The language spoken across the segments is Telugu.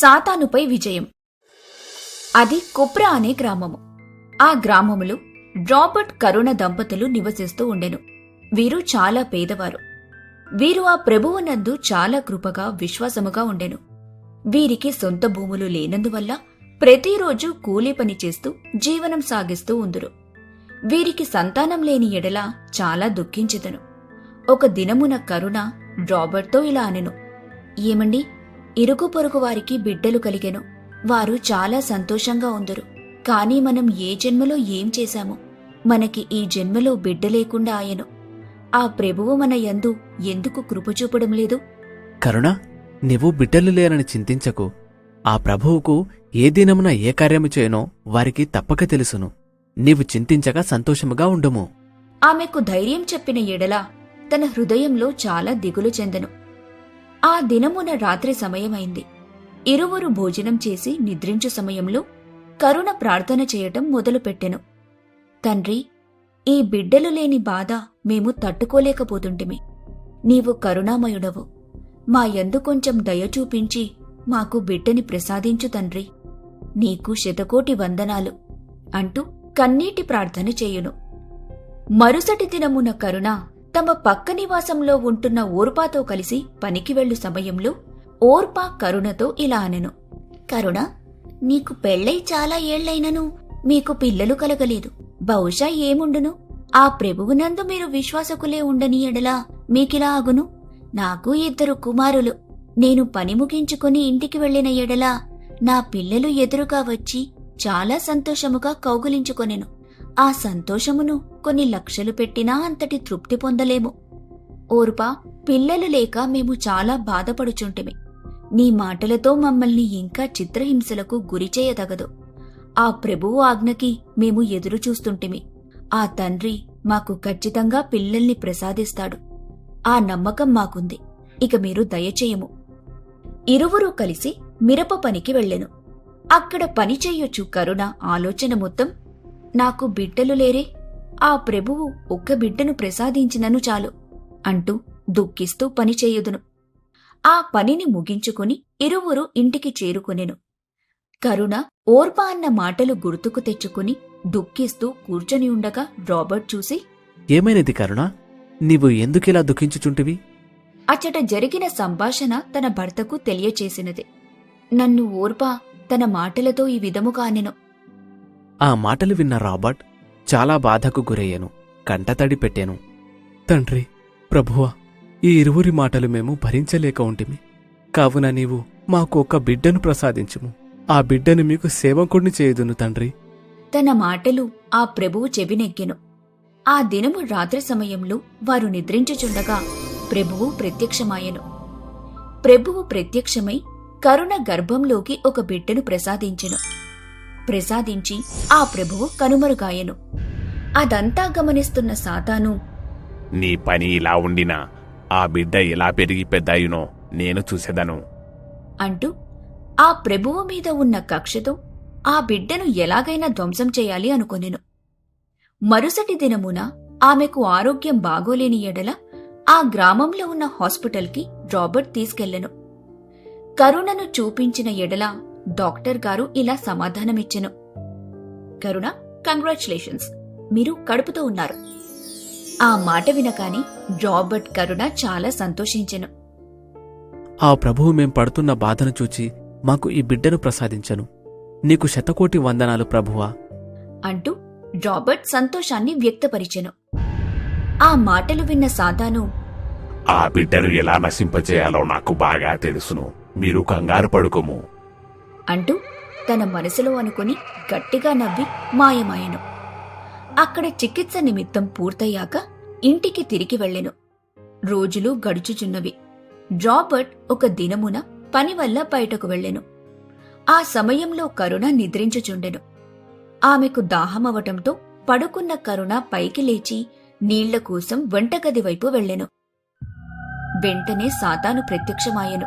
సాతానుపై విజయం. అది కుప్రా అనే గ్రామము. ఆ గ్రామములో రాబర్ట్ కరుణ దంపతులు నివసిస్తూ ఉండెను. వీరు చాలా పేదవారు. వీరు ఆ ప్రభువునందు చాలా కృపగా విశ్వాసముగా ఉండెను. వీరికి సొంత భూములు లేనందువల్ల ప్రతిరోజు కూలీ పని చేస్తూ జీవనం సాగిస్తూ ఉందురు. వీరికి సంతానం లేని ఎడల చాలా దుఃఖించెదను. ఒక దినమున కరుణ రాబర్ట్తో ఇలా అనెను. ఏమండి? ఇరుగు పొరుగు వారికి బిడ్డలు కలిగెను. వారు చాలా సంతోషంగా ఉందరు. కాని మనం ఏ జన్మలో ఏం చేశామో మనకి ఈ జన్మలో బిడ్డ లేకుండా ఆయను. ఆ ప్రభువు మన యందు ఎందుకు కృప చూపడం లేదు? కరుణ నీవు బిడ్డలు లేరని చింతించకు. ఆ ప్రభువుకు ఏ దినమున ఏ కార్యము చేయనో వారికి తప్పక తెలుసును. నీవు చింతించక సంతోషముగా ఉండుము. ఆమెకు ధైర్యం చెప్పిన ఎడల తన హృదయంలో చాలా దిగులు చెందెను. ఆ దినమున రాత్రి సమయమైంది. ఇరువురు భోజనం చేసి నిద్రించు సమయంలో కరుణ ప్రార్థన చేయటం మొదలుపెట్టెను. తండ్రి ఈ బిడ్డలు లేని బాధ మేము తట్టుకోలేకపోతుంటిమి. నీవు కరుణామయుడవు. మా యందు కొంచెం దయ చూపించి మాకు బిడ్డని ప్రసాదించు తండ్రి. నీకు శతకోటి వందనాలు అంటూ కన్నీటి ప్రార్థన చేయును. మరుసటి దినమున కరుణ తమ పక్క నివాసంలో ఉంటున్న ఓర్పాతో కలిసి పనికి వెళ్ళు సమయంలో ఓర్పా కరుణతో ఇలా అనెను. కరుణ నీకు పెళ్ళై చాలా ఏళ్ళైనను మీకు పిల్లలు కలగలేదు. బహుశా ఏముండును? ఆ ప్రభువునందు మీరు విశ్వాసకులే ఉండని ఎడలా మీకిలా అగును నాకు ఇద్దరు కుమారులు. నేను పని ముగించుకుని ఇంటికి వెళ్ళిన ఎడలా నా పిల్లలు ఎదురుగా వచ్చి చాలా సంతోషముగా కౌగులించుకొనెను. ఆ సంతోషమును కొన్ని లక్షలు పెట్టినా అంతటి తృప్తి పొందలేము. ఓర్పా పిల్లలు లేక మేము చాలా బాధపడుచుంటిమి. నీ మాటలతో మమ్మల్ని ఇంకా చిత్రహింసలకు గురిచేయదగదు ఆ ప్రభువు ఆజ్ఞకి మేము ఎదురు చూస్తుంటిమి. ఆ తండ్రి మాకు ఖచ్చితంగా పిల్లల్ని ప్రసాదిస్తాడు. ఆ నమ్మకం మాకుంది. ఇక మీరు దయచేయము. ఇరువురూ కలిసి మిరప పనికి వెళ్ళెను అక్కడ పని కరుణ ఆలోచన మొత్తం నాకు బిడ్డలు లేరే ఆ ప్రభువు ఒక్క బిడ్డను ప్రసాదించినను చాలు అంటూ దుఃఖిస్తూ పని చేయుదును. ఆ పనిని ముగించుకుని ఇరువురు ఇంటికి చేరుకొనెను. కరుణ ఓర్పా అన్న మాటలు గుర్తుకు తెచ్చుకుని దుఃఖిస్తూ కూర్చొని ఉండగా రాబర్ట్ చూసి ఏమైనది కరుణ? నీవు ఎందుకిలా దుఃఖించుచుంటివి? అచ్చట జరిగిన సంభాషణ తన భర్తకు తెలియచేసినది. నన్ను ఓర్పా తన మాటలతో ఈ విధముగా అనెను ఆ మాటలు విన్న రాబర్ట్ చాలా బాధకు గురయ్యాను కంటతడి పెట్టాను. తండ్రి ప్రభువా ఈ ఇరువురి మాటలు మేము భరించలేక ఉంటిమి. కావున నీవు మాకు ఒక బిడ్డను ప్రసాదించుము. ఆ బిడ్డను మీకు సేవకుడిని చేయుదును తండ్రి. తన మాటలు ఆ ప్రభువు చెవినెక్కెను ఆ దినము రాత్రి సమయంలో వారు నిద్రించుచుండగా ప్రభువు ప్రత్యక్షమాయెను. ప్రభువు ప్రత్యక్షమై కరుణ గర్భంలోకి ఒక బిడ్డను ప్రసాదించెను. ప్రసాదించి ఆ ప్రభువు కనుమరుగాయెను. అదంతా గమనిస్తున్న సాతాను నీ పని ఇలా ఉండినా ఆ బిడ్డ ఎలా పెరిగి పెద్దయునో నేను చూసేదను. అంటూ ఆ ప్రభువు మీద ఉన్న కక్షతో ఆ బిడ్డను ఎలాగైనా ధ్వంసం చేయాలి అనుకొనెను. మరుసటి దినమున ఆమెకు ఆరోగ్యం బాగోలేని ఎడల ఆ గ్రామంలో ఉన్న హాస్పిటల్కి రాబర్ట్ తీసుకెళ్ళెను కరుణను చూపించిన ఎడల డాక్టర్ గారు ఇలా సమాధానమిచ్చెను. కరుణ కంగ్రాచులేషన్స్ మీరు కడుపుతో ఉన్నారు. ఆ మాట వినగాని రాబర్ట్ కరుణ చాలా సంతోషించెను. ఆ ప్రభువు మేం పడుతున్న బాధను చూచి మాకు ఈ బిడ్డను ప్రసాదించను. నీకు శతకోటి వందనాలు ప్రభువా. అంటూ రాబర్ట్ సంతోషాన్ని వ్యక్తపరిచెను. ఆ మాటలు విన్న సాతాను ఆ బిడ్డను ఎలా నశింపచేయాలో నాకు బాగా తెలుసును. మీరు కంగారు పడుకోము. అంటూ తన మనసులో అనుకుని గట్టిగా నవ్వి మాయమాయెను. అక్కడ చికిత్స నిమిత్తం పూర్తయ్యాక ఇంటికి తిరిగి వెళ్ళెను. రోజులు గడుచుచున్నవి. రాబర్ట్ ఒక దినమున పని వల్ల బయటకు వెళ్ళెను. ఆ సమయంలో కరుణ నిద్రించుచుండెను. ఆమెకు దాహమవటంతో పడుకున్న కరుణ పైకి లేచి నీళ్ళ కోసం వంటగది వైపు వెళ్ళెను. వెంటనే సాతాను ప్రత్యక్షమాయెను.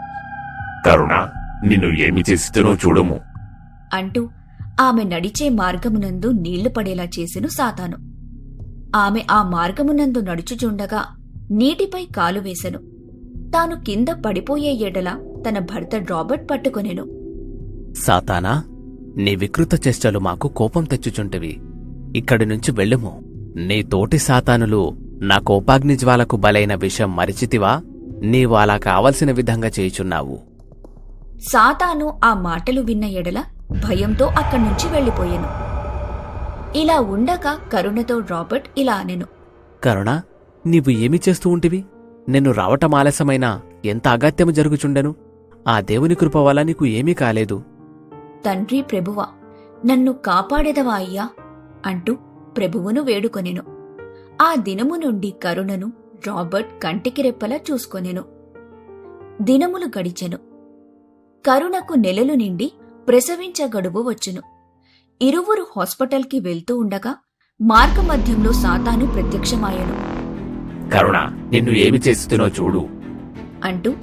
కరుణ నిన్ను ఏమి చేస్తునో చూడుము. అంటూ ఆమె నడిచే మార్గమునందు నీళ్ళు పడేలా చేసెను సాతాను. ఆమె ఆ మార్గమునందు నడుచుచుండగా నీటిపై కాలు వేసెను. తాను కింద పడిపోయే ఎడల తన భర్త రాబర్ట్ పట్టుకొనెను. సాతానా నీ వికృత చేష్టలు మాకు కోపం తెచ్చుచుంటివి. ఇక్కడి నుంచి వెళ్ళుము. నీ తోటి సాతానులు నా కోపాగ్ని జ్వాలకు బలైన విషయం మరిచితివా. నీవు అలా కావలసిన విధంగా చేయుచున్నావు. సాతాను ఆ మాటలు విన్న ఎడల భయంతో అక్కడి నుంచి వెళ్ళిపోయాను. ఇలా ఉండగా కరుణతో రాబర్ట్ ఇలా అనెను. కరుణ నీవు ఏమి చేస్తూ ఉంటివి? నిన్ను రావటం ఆలస్యమైనా? ఎంత అగత్యము జరుగుచుండెను? ఆ దేవుని కృప వల్ల నీకు ఏమీ కాలేదు. తండ్రి ప్రభువా నన్ను కాపాడెదవా అయ్యా? అంటూ ప్రభువును వేడుకొనెను. ఆ దినము నుండి కరుణను రాబర్ట్ కంటికి రెప్పలా చూసుకొనెను. దినములు గడిచెను. కరుణకు నెలలు నిండి ప్రసవించ గడువు వచ్చును. ఇరువురు హాస్పిటల్కి వెళ్తూ ఉండగా మార్గమధ్యంలో సాతాను ప్రత్యక్షమాయను. కరుణ నిన్ను ఏమి చేస్తున్నో చూడు. అంటూ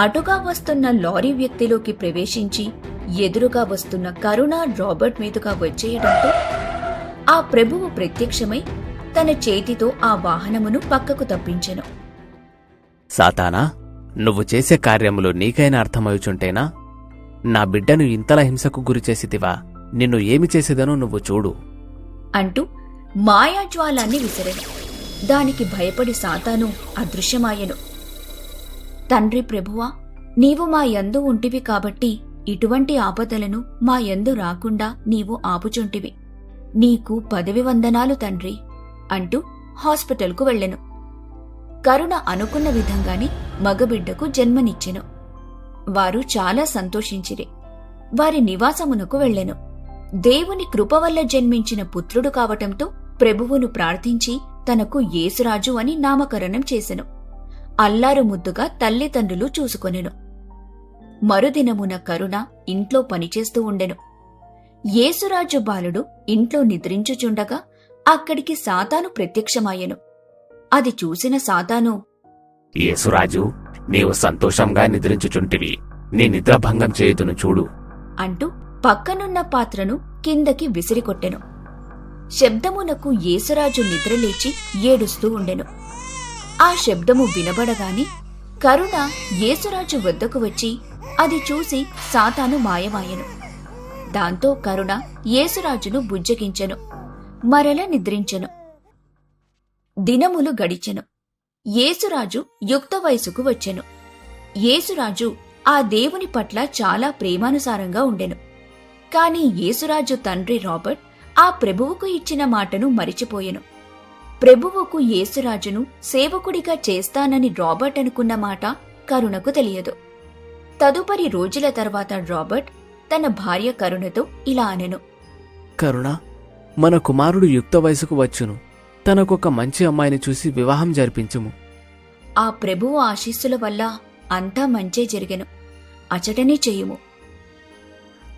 అటుగా వస్తున్న లారీ వ్యక్తిలోకి ప్రవేశించి ఎదురుగా వస్తున్న కరుణ రాబర్ట్ మీదుగా వచ్చేయడంతో ఆ ప్రభువు ప్రత్యక్షమై తన చేతితో ఆ వాహనమును పక్కకు తప్పించెను. సాతానా నువ్వు చేసే కార్యములు నీకైనా అర్థమవుచుంటేనా నా బిడ్డను ఇంతలా హింసకు గురిచేసితివా నిన్ను ఏమి చేసేదనో నువ్వు చూడు. అంటూ మాయాజ్వాలాన్ని విసిరెను దానికి భయపడి సాతాను అదృశ్యమాయెను. తండ్రి ప్రభువా నీవు మా యందు ఉంటివి కాబట్టి ఇటువంటి ఆపదలను మా యందు రాకుండా నీవు ఆపుచుంటివి. నీకు పదవి వందనాలు తండ్రి అంటూ హాస్పిటల్కు వెళ్ళెను. కరుణ అనుకున్న విధంగానే మగబిడ్డకు జన్మనిచ్చెను. వారు చాలా సంతోషించిరి. వారి నివాసమునకు వెళ్ళెను. దేవుని కృప వల్ల జన్మించిన పుత్రుడు కావటంతో ప్రభువును ప్రార్థించి తనకు యేసురాజు అని నామకరణం చేసెను. అల్లారు ముద్దుగా తల్లిదండ్రులు చూసుకొనెను. మరుదినమున కరుణ ఇంట్లో పనిచేస్తూ ఉండెను. యేసురాజు బాలుడు ఇంట్లో నిద్రించుచుండగా అక్కడికి సాతాను ప్రత్యక్షమాయెను. అది చూసిన సాతాను యేసురాజు నీవు సంతోషంగా నిద్రించుచుంటివి. నీ నిద్రభంగం చేయుదును చూడు. అంటూ పక్కనున్న పాత్రను కిందకి విసిరికొట్టెను. శబ్దమునకు యేసురాజు నిద్రలేచి ఏడుస్తూ ఉండెను. ఆ శబ్దము వినబడగాని కరుణ యేసురాజు వద్దకు వచ్చి అది చూసి సాతాను మాయమాయెను. దాంతో కరుణ యేసురాజును బుజ్జగించెను. మరల నిద్రించెను. దినములు గడిచెను. యేసురాజు యుక్త వయసుకు వచ్చెను. యేసురాజు ఆ దేవుని పట్ల చాలా ప్రేమానుసారంగా ఉండెను. కాని యేసురాజు తండ్రి రాబర్ట్ ఆ ప్రభువుకు ఇచ్చిన మాటను మరిచిపోయెను. ప్రభువుకు యేసురాజును సేవకుడిగా చేస్తానని రాబర్ట్ అనుకున్న మాట కరుణకు తెలియదు. తదుపరి రోజుల తర్వాత రాబర్ట్ తన భార్య కరుణతో ఇలా అనెను. కరుణ మన కుమారుడు యుక్త వయసుకు వచ్చును. తనకొక మంచి అమ్మాయిని చూసి వివాహం జరిపించుము. ఆ ప్రభువు ఆశీస్సుల వల్ల అంతా మంచే జరిగెను. అచటనే చేయుము.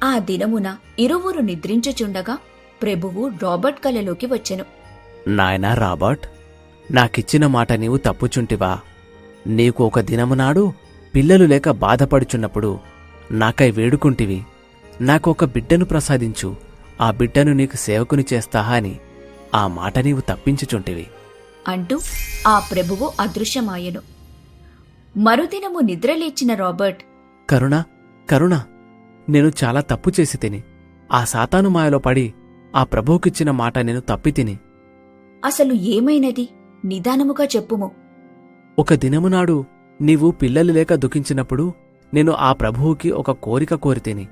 ఆ దినమున ఇరువురు నిద్రించుచుండగా ప్రభువు రాబర్ట్ కలలోకి వచ్చెను. నాయనా రాబర్ట్ నాకిచ్చిన మాట నీవు తప్పుచుంటివా? నీకు ఒక దినమునాడు పిల్లలు లేక బాధపడుచున్నప్పుడు నాకై వేడుకుంటివి. నాకొక బిడ్డను ప్రసాదించు. ఆ బిడ్డను నీకు సేవకుని చేస్తాహా అని ఆ మాట నీవు తప్పించుచుంటివి. అంటూ ఆ ప్రభువు అదృశ్యమాయెను. మరుదినము నిద్రలేచిన రాబర్ట్ కరుణ కరుణ నేను చాలా తప్పు చేసి తిని ఆ సాతాను మాయలో పడి ఆ ప్రభువుకిచ్చిన మాట నేను తప్పి తిని. అసలు ఏమైనది? నిదానముగా చెప్పుము. ఒక దినమునాడు నీవు పిల్లలు లేక దుఃఖించినప్పుడు నేను ఆ ప్రభువుకి ఒక కోరిక కోరితేని.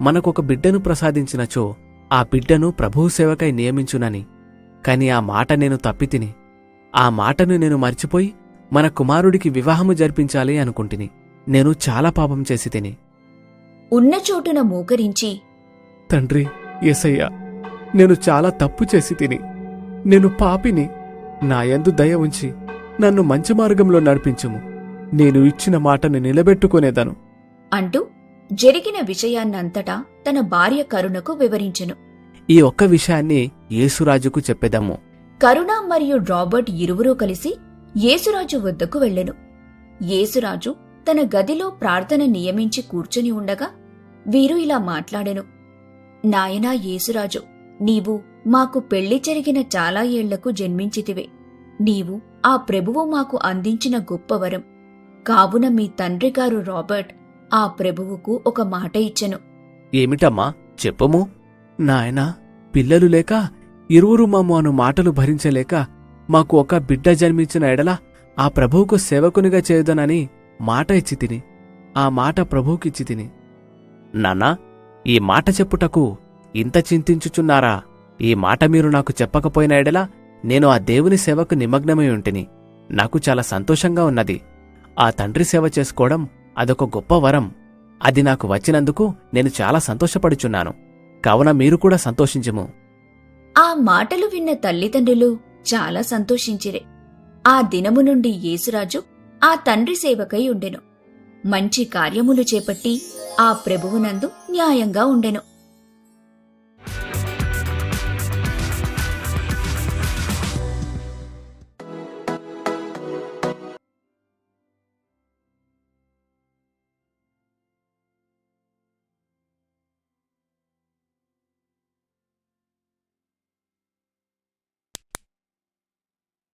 మనకొక బిడ్డను ప్రసాదించినచో ఆ బిడ్డను ప్రభువు సేవకై నియమించునని. కాని ఆ మాట నేను తప్పితిని. ఆ మాటను నేను మర్చిపోయి మన కుమారుడికి వివాహము జరిపించాలి అనుకుంటిని. నేను చాలా పాపం చేసి తిని ఉన్న చోటున మోకరించి తండ్రి ఎసయ్యా నేను చాలా తప్పు చేసి తిని నేను పాపిని. నాయందు దయ ఉంచి నన్ను మంచి మార్గంలో నడిపించుము. నేను ఇచ్చిన మాటను నిలబెట్టుకునేదను. అంటూ జరిగిన విషయాన్నంతటా తన భార్య కరుణకు వివరించెను. ఈ ఒక్క విషయాన్ని యేసురాజుకు చెప్పెదము కరుణ మరియు రాబర్ట్ ఇరువురూ కలిసి యేసురాజు వద్దకు వెళ్ళెను. యేసురాజు తన గదిలో ప్రార్థన నియమించి కూర్చుని ఉండగా వీరు ఇలా మాట్లాడెను. నాయనా యేసురాజు నీవు మాకు పెళ్ళి జరిగిన చాలా ఏళ్ళకు జన్మించితివే. నీవు ఆ ప్రభువు మాకు అందించిన గొప్ప వరం. కావున మీ తండ్రి గారు రాబర్ట్ ఆ ప్రభువుకు ఒక మాట ఇచ్చెను. ఏమిటమ్మా? చెప్పుము. నాయనా పిల్లలు లేక ఇరువురు మమ్ము అను మాటలు భరించలేక మాకు ఒక బిడ్డ జన్మించిన ఎడల ఆ ప్రభువుకు సేవకునిగా చేయదనని మాట ఇచ్చి తిని ఆ మాట ప్రభువుకిచ్చి తిని. నాన్నా ఈ మాట చెప్పుటకు ఇంత చింతించుచున్నారా? ఈ మాట మీరు నాకు చెప్పకపోయిన ఎడల నేను ఆ దేవుని సేవకు నిమగ్నమై ఉంటిని. నాకు చాలా సంతోషంగా ఉన్నది. ఆ తండ్రి సేవ చేసుకోవడం అదొక గొప్ప వరం. అది నాకు వచ్చినందుకు నేను చాలా సంతోషపడుచున్నాను. కావున మీరు కూడా సంతోషించము. ఆ మాటలు విన్న తల్లిదండ్రులు చాలా సంతోషించిరే. ఆ దినము నుండి యేసురాజు ఆ తండ్రి సేవకై ఉండెను. మంచి కార్యములు చేపట్టి ఆ ప్రభువునందు న్యాయంగా ఉండెను.